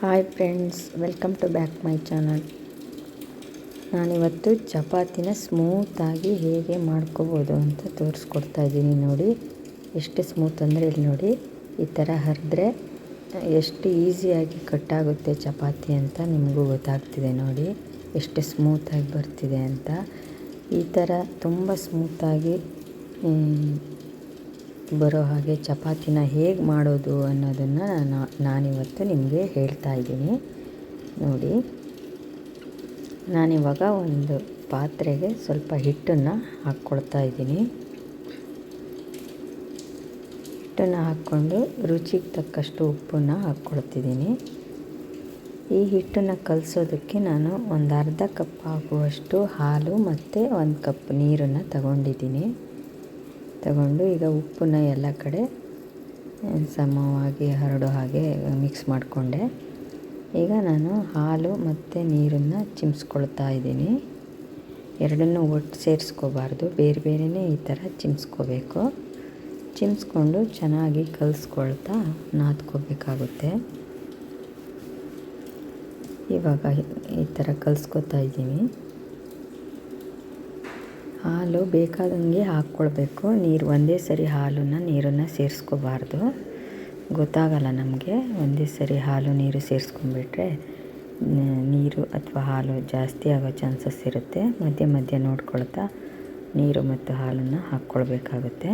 Hi friends welcome to back my channel ನಾನಿವತ್ತು ಚಪಾತಿನ ಸ್ಮೂತಾಗಿ ಹೇಗೆ ಮಾಡ್ಕೋಬೋದು ಅಂತ ತೋರಿಸ್ಕೊಡ್ತಾ ಇದ್ದೀನಿ ನೋಡಿ. ಎಷ್ಟು ಸ್ಮೂತ್ ಅಂದರೆ ಇಲ್ಲಿ ನೋಡಿ, ಈ ಥರ ಹರಿದ್ರೆ ಎಷ್ಟು ಈಸಿಯಾಗಿ ಕಟ್ಟಾಗುತ್ತೆ ಚಪಾತಿ ಅಂತ ನಿಮಗೂ ಗೊತ್ತಾಗ್ತಿದೆ ನೋಡಿ. ಎಷ್ಟು ಸ್ಮೂತಾಗಿ ಬರ್ತಿದೆ ಅಂತ. ಈ ಥರ ತುಂಬ ಸ್ಮೂತಾಗಿ ಬರೋ ಹಾಗೆ ಚಪಾತಿನ ಹೇಗೆ ಮಾಡೋದು ಅನ್ನೋದನ್ನು ನಾನು ನಾನಿವತ್ತು ನಿಮಗೆ ಹೇಳ್ತಾ ಇದ್ದೀನಿ. ನೋಡಿ. ನಾನಿವಾಗ ಒಂದು ಪಾತ್ರೆಗೆ ಸ್ವಲ್ಪ ಹಿಟ್ಟನ್ನು ಹಾಕ್ಕೊಳ್ತಾ ಇದ್ದೀನಿ. ಹಿಟ್ಟನ್ನು ಹಾಕ್ಕೊಂಡು ರುಚಿಗೆ ತಕ್ಕಷ್ಟು ಉಪ್ಪನ್ನು ಹಾಕ್ಕೊಳ್ತಿದ್ದೀನಿ. ಈ ಹಿಟ್ಟನ್ನು ಕಲಸೋದಕ್ಕೆ ನಾನು ಒಂದು ಅರ್ಧ ಕಪ್ ಆಗುವಷ್ಟು ಹಾಲು ಮತ್ತು ಒಂದು ಕಪ್ ನೀರನ್ನು ತಗೊಂಡಿದ್ದೀನಿ. ತಗೊಂಡು ಈಗ ಉಪ್ಪನ್ನ ಎಲ್ಲ ಕಡೆ ಸಮವಾಗಿ ಹರಡೋ ಹಾಗೆ ಮಿಕ್ಸ್ ಮಾಡಿಕೊಂಡೆ. ಈಗ ನಾನು ಹಾಲು ಮತ್ತು ನೀರನ್ನು ಚಿಮ್ಸ್ಕೊಳ್ತಾ ಇದ್ದೀನಿ. ಎರಡನ್ನೂ ಒಟ್ಟು ಸೇರಿಸ್ಕೋಬಾರ್ದು. ಬೇರೆ ಬೇರೆಯೇ ಈ ಥರ ಚಿಮ್ಸ್ಕೋಬೇಕು. ಚಿಮ್ಸ್ಕೊಂಡು ಚೆನ್ನಾಗಿ ಕಲಿಸ್ಕೊಳ್ತಾ ನಾದ್ಕೋಬೇಕಾಗುತ್ತೆ. ಇವಾಗ ಈ ಥರ ಕಲಿಸ್ಕೊತಾ ಇದ್ದೀನಿ. ಹಾಲು ಬೇಕಾದಂಗೆ ಹಾಕ್ಕೊಳ್ಬೇಕು. ನೀರು ಒಂದೇ ಸರಿ ಹಾಲನ್ನು ನೀರನ್ನು ಸೇರಿಸ್ಕೋಬಾರ್ದು. ಗೊತ್ತಾಗಲ್ಲ ನಮಗೆ, ಒಂದೇ ಸರಿ ಹಾಲು ನೀರು ಸೇರಿಸ್ಕೊಂಡ್ಬಿಟ್ರೆ ನೀರು ಅಥವಾ ಹಾಲು ಜಾಸ್ತಿ ಆಗೋ ಚಾನ್ಸಸ್ ಇರುತ್ತೆ. ಮಧ್ಯೆ ಮಧ್ಯೆ ನೋಡ್ಕೊಳ್ತಾ ನೀರು ಮತ್ತು ಹಾಲನ್ನು ಹಾಕ್ಕೊಳ್ಬೇಕಾಗುತ್ತೆ.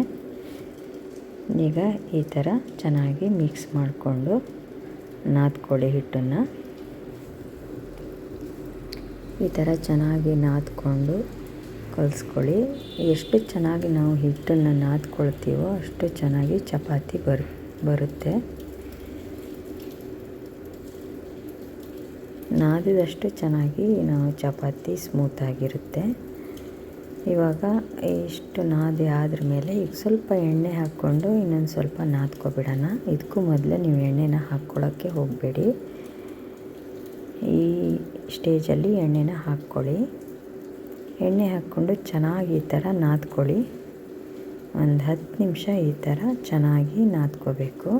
ಈಗ ಈ ಥರ ಚೆನ್ನಾಗಿ ಮಿಕ್ಸ್ ಮಾಡಿಕೊಂಡು ನಾದ್ಕೊಳ್ಳಿ ಹಿಟ್ಟನ್ನು. ಈ ಥರ ಚೆನ್ನಾಗಿ ನಾದ್ಕೊಂಡು ಕಲಿಸ್ಕೊಳ್ಳಿ. ಎಷ್ಟು ಚೆನ್ನಾಗಿ ನಾವು ಹಿಟ್ಟನ್ನು ನಾದ್ಕೊಳ್ತೀವೋ ಅಷ್ಟು ಚೆನ್ನಾಗಿ ಚಪಾತಿ ಬರು, ಬರುತ್ತೆ. ನಾದಿದಷ್ಟು ಚೆನ್ನಾಗಿ ನಾವು ಚಪಾತಿ ಸ್ಮೂತಾಗಿರುತ್ತೆ ಇವಾಗ ಇಷ್ಟು ನಾದಿ ಆದ್ರ ಮೇಲೆ ಈಗ ಸ್ವಲ್ಪ ಎಣ್ಣೆ ಹಾಕ್ಕೊಂಡು ಇನ್ನೊಂದು ಸ್ವಲ್ಪ ನಾದ್ಕೊಬಿಡೋಣ. ಇದಕ್ಕೂ ಮೊದಲು ನೀವು ಎಣ್ಣೆನ ಹಾಕ್ಕೊಳ್ಳೋಕ್ಕೆ ಹೋಗಬೇಡಿ. ಈ ಸ್ಟೇಜಲ್ಲಿ ಎಣ್ಣೆನ ಹಾಕ್ಕೊಳ್ಳಿ. ಎಣ್ಣೆ ಹಾಕ್ಕೊಂಡು ಚೆನ್ನಾಗಿ ಈ ಥರ ನಾದ್ಕೊಳ್ಳಿ. ಒಂದು ಹತ್ತು ನಿಮಿಷ ಈ ಥರ ಚೆನ್ನಾಗಿ ನಾದ್ಕೋಬೇಕು.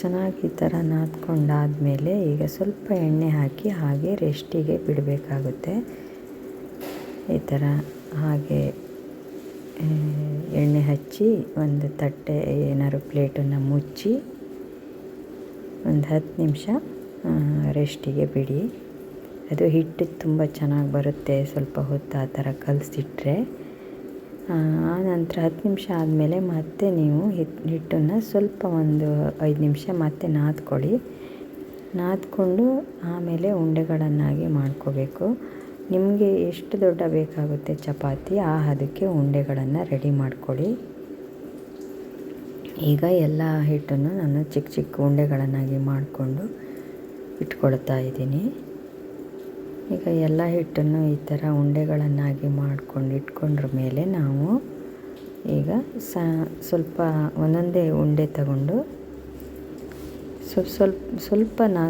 ಚೆನ್ನಾಗಿ ಈ ಥರ ನಾದ್ಕೊಂಡಾದಮೇಲೆ ಈಗ ಸ್ವಲ್ಪ ಎಣ್ಣೆ ಹಾಕಿ ಹಾಗೆ ರೆಸ್ಟಿಗೆ ಬಿಡಬೇಕಾಗುತ್ತೆ. ಈ ಥರ ಹಾಗೆ ಎಣ್ಣೆ ಹಚ್ಚಿ ಒಂದು ತಟ್ಟೆ ಏನಾದ್ರು ಪ್ಲೇಟನ್ನು ಮುಚ್ಚಿ ಒಂದು ಹತ್ತು ನಿಮಿಷ ರೆಸ್ಟಿಗೆ ಬಿಡಿ. ಅದು ಹಿಟ್ಟು ತುಂಬ ಚೆನ್ನಾಗಿ ಬರುತ್ತೆ. ಸ್ವಲ್ಪ ಹೊತ್ತು ಆ ಥರ ಕಲಸಿಟ್ರೆ. ಆ, ನಂತರ ಹತ್ತು ನಿಮಿಷ ಆದಮೇಲೆ ಮತ್ತೆ ನೀವು ಹಿಟ್ಟು ಹಿಟ್ಟನ್ನು ಸ್ವಲ್ಪ ಒಂದು ಐದು ನಿಮಿಷ ಮತ್ತೆ ನಾದ್ಕೊಳ್ಳಿ. ನಾದ್ಕೊಂಡು ಆಮೇಲೆ ಉಂಡೆಗಳನ್ನಾಗಿ ಮಾಡ್ಕೋಬೇಕು. ನಿಮಗೆ ಎಷ್ಟು ದೊಡ್ಡ ಬೇಕಾಗುತ್ತೆ ಚಪಾತಿ, ಆ ಹದಕ್ಕೆ ಉಂಡೆಗಳನ್ನು ರೆಡಿ ಮಾಡ್ಕೊಳ್ಳಿ. ಈಗ ಎಲ್ಲ ಹಿಟ್ಟನ್ನು ನಾನು ಚಿಕ್ಕ ಚಿಕ್ಕ ಉಂಡೆಗಳನ್ನಾಗಿ ಮಾಡಿಕೊಂಡು ಇಟ್ಕೊಳ್ತಾ ಇದ್ದೀನಿ. ಈಗ ಎಲ್ಲ ಹಿಟ್ಟನ್ನು ಈ ಥರ ಉಂಡೆಗಳನ್ನಾಗಿ ಮಾಡ್ಕೊಂಡು ಇಟ್ಕೊಂಡ್ರ ಮೇಲೆ ನಾವು ಈಗ ಸ ಸ್ವಲ್ಪ ಒಂದೊಂದೇ ಉಂಡೆ ತಗೊಂಡು ಸ್ವಲ್ಪ ಸ್ವಲ್ಪ ಸ್ವಲ್ಪ ನಾ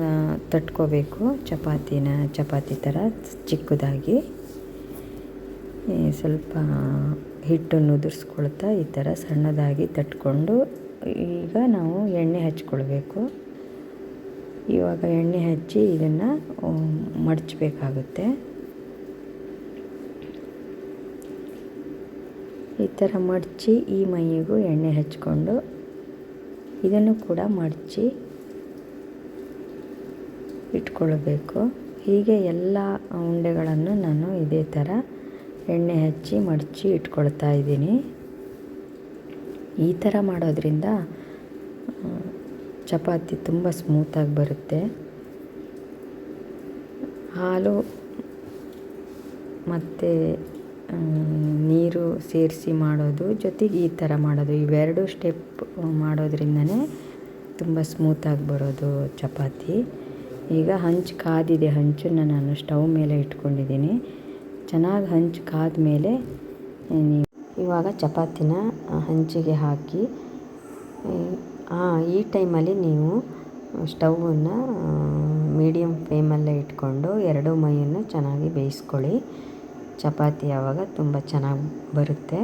ತಟ್ಕೋಬೇಕು ಚಪಾತಿನ ಚಪಾತಿ ಥರ ಚಿಕ್ಕದಾಗಿ. ಸ್ವಲ್ಪ ಹಿಟ್ಟನ್ನು ಉದುರಿಸ್ಕೊಳ್ತಾ ಈ ಥರ ಸಣ್ಣದಾಗಿ ತಟ್ಕೊಂಡು ಈಗ ನಾವು ಎಣ್ಣೆ ಹಚ್ಕೊಳ್ಬೇಕು. ಇವಾಗ ಎಣ್ಣೆ ಹಚ್ಚಿ ಇದನ್ನು ಮಡಚಬೇಕಾಗುತ್ತೆ. ಈ ಥರ ಮಡಚಿ ಈ ಮೈಯಿಗೂ ಎಣ್ಣೆ ಹಚ್ಕೊಂಡು ಇದನ್ನು ಕೂಡ ಮಡಚಿ ಇಟ್ಕೊಳ್ಬೇಕು. ಹೀಗೆ ಎಲ್ಲ ಉಂಡೆಗಳನ್ನು ನಾನು ಇದೇ ಥರ ಎಣ್ಣೆ ಹಚ್ಚಿ ಮಡಚಿ ಇಟ್ಕೊಳ್ತಾ ಇದ್ದೀನಿ. ಈ ಥರ ಮಾಡೋದ್ರಿಂದ ಚಪಾತಿ ತುಂಬ ಸ್ಮೂತಾಗಿ ಬರುತ್ತೆ. ಹಾಲು ಮತ್ತು ನೀರು ಸೇರಿಸಿ ಮಾಡೋದು, ಜೊತೆಗೆ ಈ ಥರ ಮಾಡೋದು. ಇವೆರಡು ಸ್ಟೆಪ್ ಮಾಡೋದ್ರಿಂದನೇ ತುಂಬ ಸ್ಮೂತಾಗಿ ಬರೋದು ಚಪಾತಿ. ಈಗ ಹಂಚು ಕಾದಿದೆ. ಹಂಚನ್ನು ನಾನು ಸ್ಟವ್ ಮೇಲೆ ಇಟ್ಕೊಂಡಿದ್ದೀನಿ. ಚೆನ್ನಾಗಿ ಹಂಚು ಕಾದ ಮೇಲೆ ಇವಾಗ ಚಪಾತಿನ ಹಂಚಿಗೆ ಹಾಕಿ ಈ ಟೈಮಲ್ಲಿ ನೀವು ಸ್ಟವನ್ನು ಮೀಡಿಯಮ್ ಫ್ಲೇಮಲ್ಲೇ ಇಟ್ಕೊಂಡು ಎರಡು ಮೈಯನ್ನು ಚೆನ್ನಾಗಿ ಬೇಯಿಸ್ಕೊಳ್ಳಿ. ಚಪಾತಿ ಆವಾಗ ತುಂಬ ಚೆನ್ನಾಗಿ ಬರುತ್ತೆ.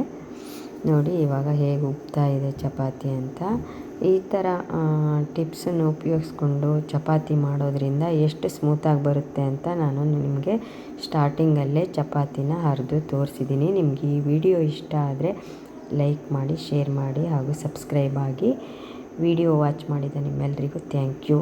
ನೋಡಿ, ಇವಾಗ ಹೇಗೆ ಉಬ್ತಾ ಇದೆ ಚಪಾತಿ ಅಂತ. ಈ ಥರ ಟಿಪ್ಸನ್ನು ಉಪಯೋಗಿಸ್ಕೊಂಡು ಚಪಾತಿ ಮಾಡೋದ್ರಿಂದ ಎಷ್ಟು ಸ್ಮೂತಾಗಿ ಬರುತ್ತೆ ಅಂತ ನಾನು ನಿಮಗೆ ಸ್ಟಾರ್ಟಿಂಗಲ್ಲೇ ಚಪಾತಿನ ಹರಿದು ತೋರಿಸಿದ್ದೀನಿ. ನಿಮಗೆ ಈ ವಿಡಿಯೋ ಇಷ್ಟ ಆದರೆ ಲೈಕ್ ಮಾಡಿ, ಶೇರ್ ಮಾಡಿ ಹಾಗೂ ಸಬ್ಸ್ಕ್ರೈಬ್ ಆಗಿ ವಿಡಿಯೋ ವಾಚ್ ಮಾಡಿದ ನಿಮ್ಮೆಲ್ಲರಿಗೂ ಥ್ಯಾಂಕ್ ಯು